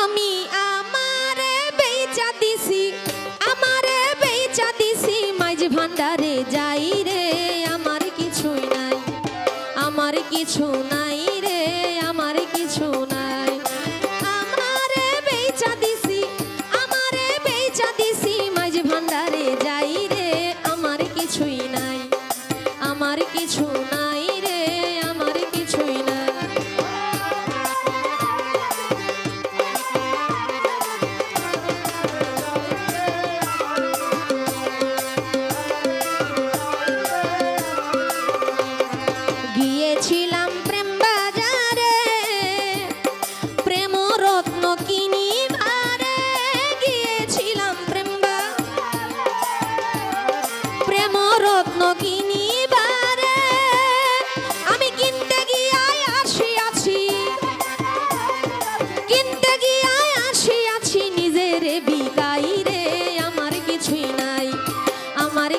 আমি আমারে বেচা দিছি, আমারে যাই রে, আমার কিছুই নাই, আমার কিছু নাই রে, আমার কিছু নাই। যাই রে, আমার কিছুই নাই, আমার কিছু নাই।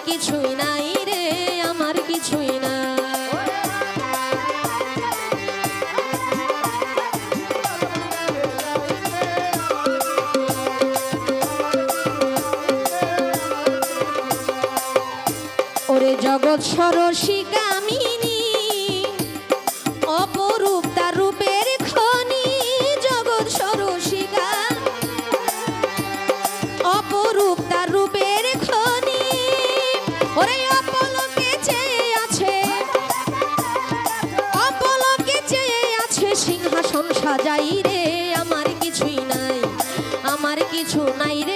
কিছুই নাই রে, আমার কিছুই নাই। ওরে জগৎ সরসী কামিনী, অপরূপ রূপের খনি। জগৎ সরসিকা অপরূপ রূপের সাজাই রে আমার কিছুই নাই আমার কিছু নাই রে।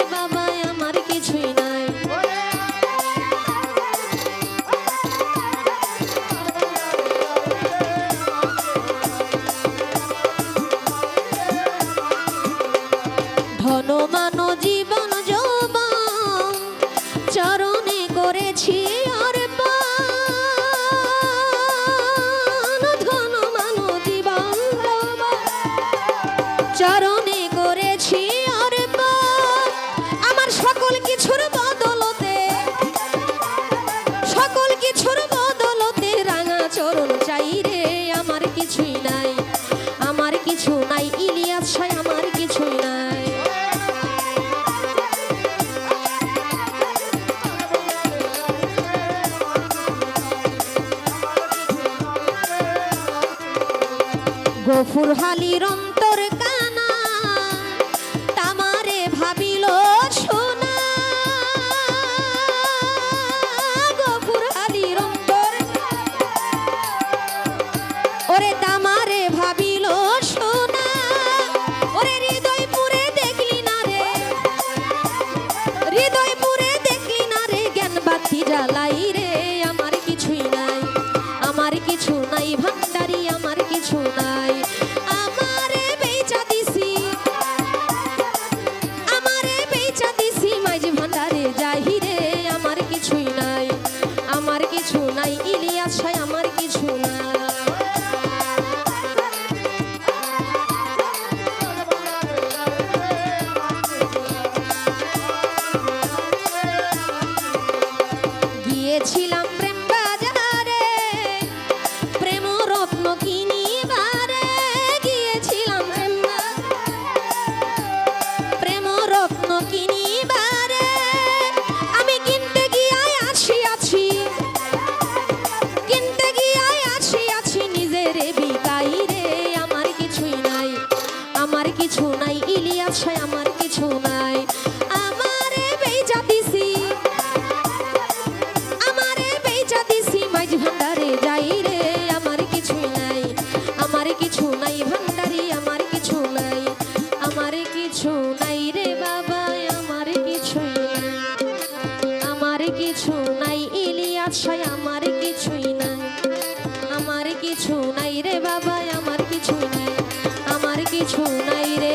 চাই রে, আমার কিছুই নাই। আমার কিছু নাই, ইলিয়াস সাই আমার কিছুই নাই। গফুর হালির অন্তর কানা, তামারে ভাবিল প্রেম রত্ন কিনিবারে গিয়েছিলাম প্রেম রত্ন কিনিবারে আমি কিনতে গিয়াই আসিয়াছি কিনতে গিয়াই আসিয়াছি নিজের বিকাই রে, আমার কিছুই নাই, আমার কিছু নাই, ইলিয়াস সাই আমার কিছু নাই। কিছু নাই, ইলিয়াস ভাই, আমার কিছুই নাই। আমার কিছু নাই রে বাবা আমার কিছু নাই। আমার কিছু নাই রে